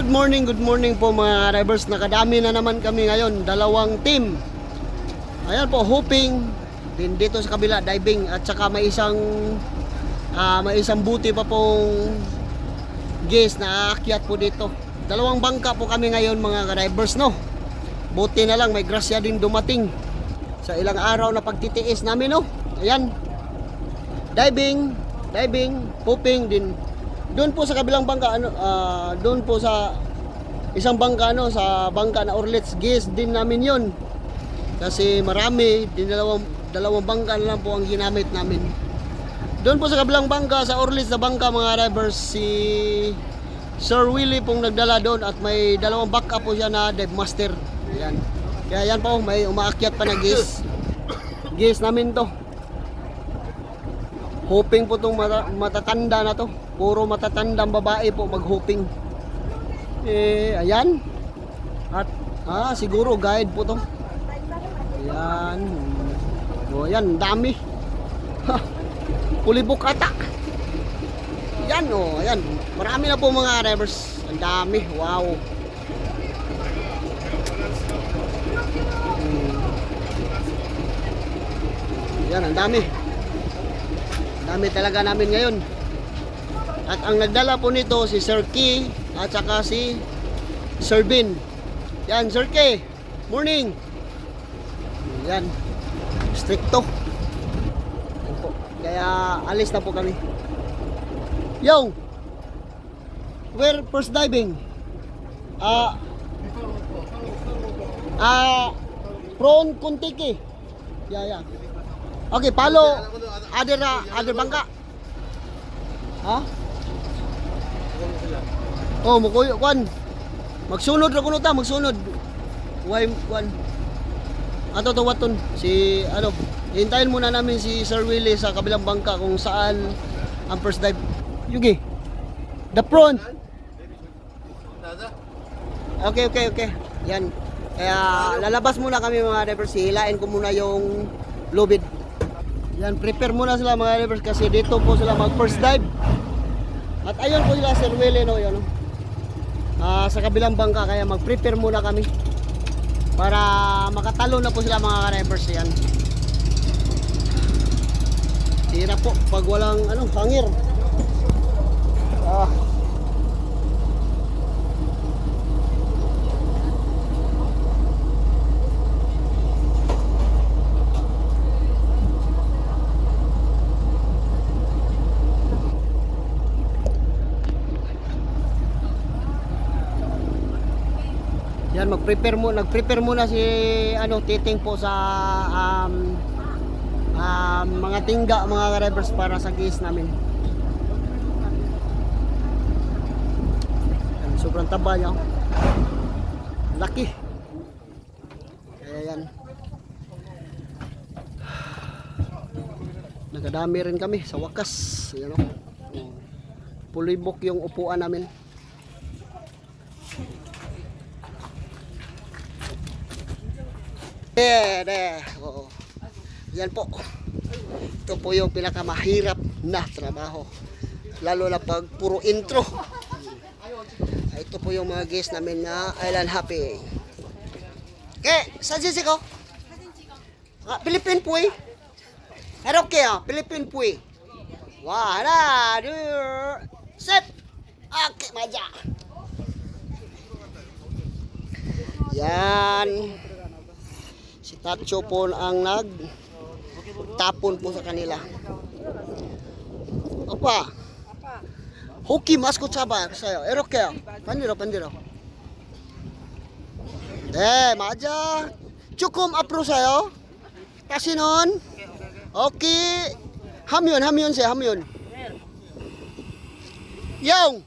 good morning, good morning po mga drivers. Nakadami na naman kami ngayon, dalawang team. Ayan po, hoping din dito sa kabila diving at saka may isang ah, may isang buti pa pong guest na aakyat po dito. Dalawang bangka po kami ngayon mga drivers no. Buti na lang may grasya din dumating sa ilang araw na pagtitiis namin no. Ayan. Diving, diving, hoping din doon po sa kabilang bangka ano ah, doon po sa isang bangka ano sa bangka na Orlets Gas din namin yon kasi marami din dalawang dalawang bangka na lang po ang ginamit namin. Doon po sa kabilang bangka sa Orlets na bangka mga drivers si Sir Willie pong nagdala doon at may dalawang backup po siya na dive master. Yan kaya yan po may umaakyat pa na gas gas namin to Hoping po itong mata- matatanda na to. Puro matatandang babae po mag-hoping. Eh, ayan. At, ah, siguro guide po to. Ayan. O, ayan, dami. Pulibok ata. Yan, o, ayan. Marami na po mga drivers. Ang dami. Wow. Hmm. Yan, ang dami. Dami talaga namin ngayon. At ang nagdala po nito si Sir Key at saka si Sir Bin. Yan, Sir Key. Morning. Yan. Stricto. Yan po. Kaya alis na po kami. Yo! Where first diving? Ah... Ah... Prawn Kuntiki. Yeah, yeah. Okay, palo. Other, uh, other bangka. Ha? Oh, mukuyo kwan. Magsunod ra kuno ta, magsunod. Why kwan? Ato to waton si ano, hintayin muna namin si Sir Willie sa kabilang bangka kung saan ang first dive. Yugi. The prawn. Okay, okay, okay. Yan. Kaya lalabas muna kami mga divers. Hilain ko muna yung lubid. Yan, prepare muna sila mga divers kasi dito po sila mag first dive. At ayun po sila Sir Willie no, yun. no. Ah, sa kabilang bangka kaya mag-prepare muna kami para makatalo na po sila mga divers yan. Hirap po pag walang ano, hangir. Yan mag-prepare mo, nag-prepare muna si ano titing po sa um, um, mga tingga, mga drivers para sa case namin. Yan, sobrang taba niya. Laki. Kaya yan. Rin kami sa wakas. Yan o. Pulibok yung upuan namin. Eh, eh, oo. Yan po. Ito po yung pinakamahirap na trabaho. Lalo na pag puro intro. Ito po yung mga guest namin na Island Happy. Okay, saan si ko? Ah, Philippine po eh. Pero okay ah, Philippine po eh. Two, set. Okay, maja. Yan. Si Tacho po ang nag tapon po sa kanila. Opa. Hoki masko chaba sayo. Eroke. Pandiro, pandiro. Eh, maja. Chukum apro sayo. Kasi nun. Okay. Hamyon, hamyon siya, hamyon. Yung.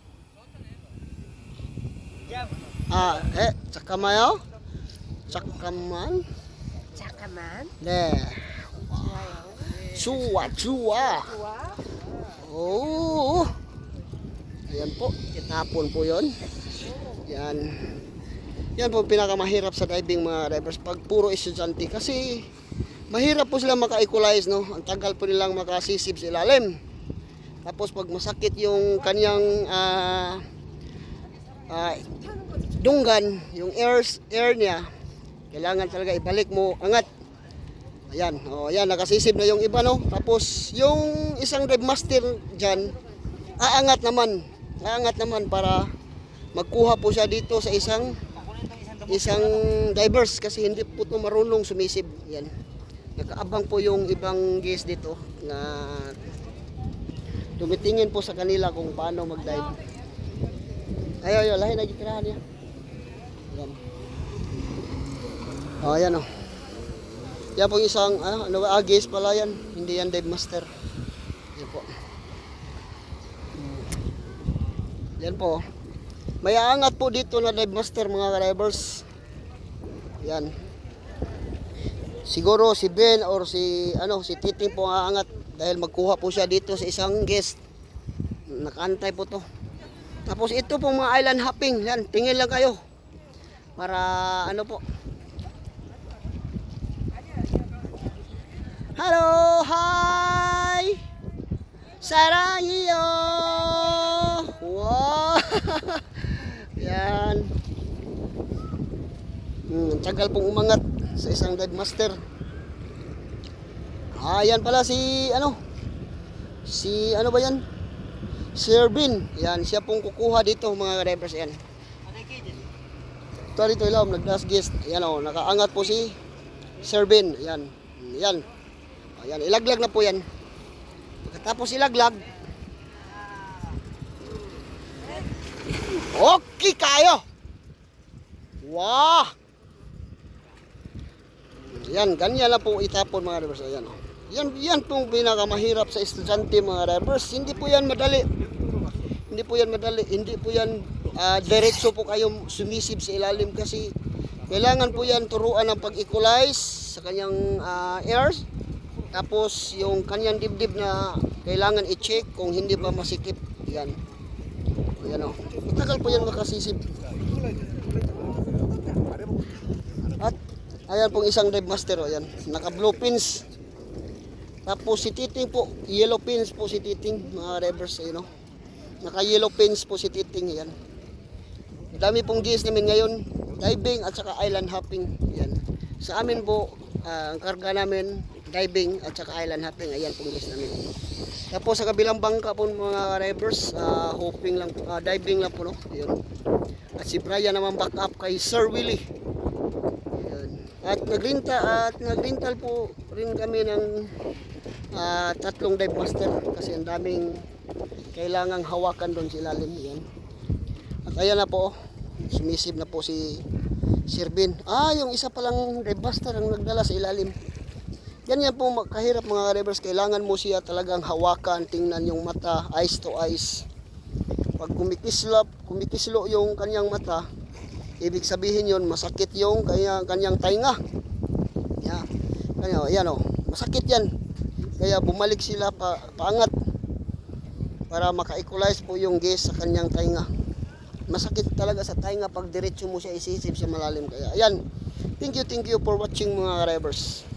Ah, eh, tsakamayo. Tsakaman. Tsakaman. 네. Suwa, suwa. Oh. Ayan po, itapon po 'yon. Yan. Yan po pinakamahirap sa diving mga divers pag puro estudyante kasi mahirap po sila maka-equalize no. Ang tagal po nilang makasisip sa ilalim. Tapos pag masakit yung kanyang ah ah, dunggan, yung air, air niya, kailangan talaga ibalik mo angat. Ayan, oh, ayan, nakasisib na yung iba, no? Tapos, yung isang dive master dyan, aangat naman, aangat naman para magkuha po siya dito sa isang isang divers kasi hindi po ito marunong sumisib. Yan. Nakaabang po yung ibang guest dito na tumitingin po sa kanila kung paano mag-dive. Ayaw, ayaw, lahi na gitirahan niya. Yan. Oh, yan oh. Yan po isang, ano, ano ba, ah, guest pala yan. Hindi yan dive master. Yan po. Yan po. May aangat po dito na dive master mga divers. Yan. Siguro si Ben or si ano si Titing po ang aangat dahil magkuha po siya dito sa isang guest. Nakantay po to. Tapos ito po mga island hopping. Yan, tingin lang kayo. Para ano po. Hello, hi! Sarangyo! Wow! Yan. Hmm, tagal pong umangat sa isang dive master. Ah, yan pala si ano? Si ano ba yan? Sir Bin. Yan, siya pong kukuha dito mga divers yan. Ito dito ilawom, nag-last guest. Yan o, nakaangat po si Sir Bin. Yan. Yan. Ayan, ilaglag na po yan. Pagkatapos ilaglag, Okay kayo. Wow. Yan, ganyan lang po itapon mga drivers. Ayan, oh. Yan, yan pong pinakamahirap sa estudyante mga drivers. Hindi po yan madali. Hindi po yan madali. Hindi po yan ah, diretso po kayong sumisib sa ilalim kasi kailangan po yan turuan ng pag-equalize sa kanyang ah, airs. Tapos yung kanyang dibdib na kailangan i-check kung hindi pa masikip. Yan. Ayan o. Matagal po yan makasisip. At ayan pong isang dive master o. Ayan. Naka blue pins. Tapos si Titing po. Yellow pins po si Titing. Mga divers. Ayan o. Naka yellow pins po si Titing. Ayan. Dami pong GS namin ngayon. Diving at saka island hopping. Ayan. Sa amin po, ah, ang karga namin, diving at saka island hopping. Ayan pong GS namin. Tapos sa kabilang bangka po mga divers, ah, hopping lang, po- ah, diving lang po no. Yun. At si Brian naman back up kay Sir Willie. Yun. At nagrinta at nagrental po rin kami ng ah, tatlong dive master kasi ang daming kailangang hawakan doon sa ilalim. Yan. At ayan na po, sumisib na po si Sir Bin. Ah, yung isa palang dive master ang nagdala sa ilalim. Ganyan po kahirap mga rivers. Kailangan mo siya talagang hawakan, tingnan yung mata, eyes to eyes. Pag kumikislap, kumikislo yung kanyang mata, ibig sabihin yon masakit yung kanyang, kanyang tainga. Yeah. Kanya, yan o, masakit yan. Kaya bumalik sila pa, paangat para maka-equalize po yung gas sa kanyang tainga. Masakit talaga sa tainga pag diretso mo siya isisip sa malalim. Kaya ayan, thank you, thank you for watching mga rivers.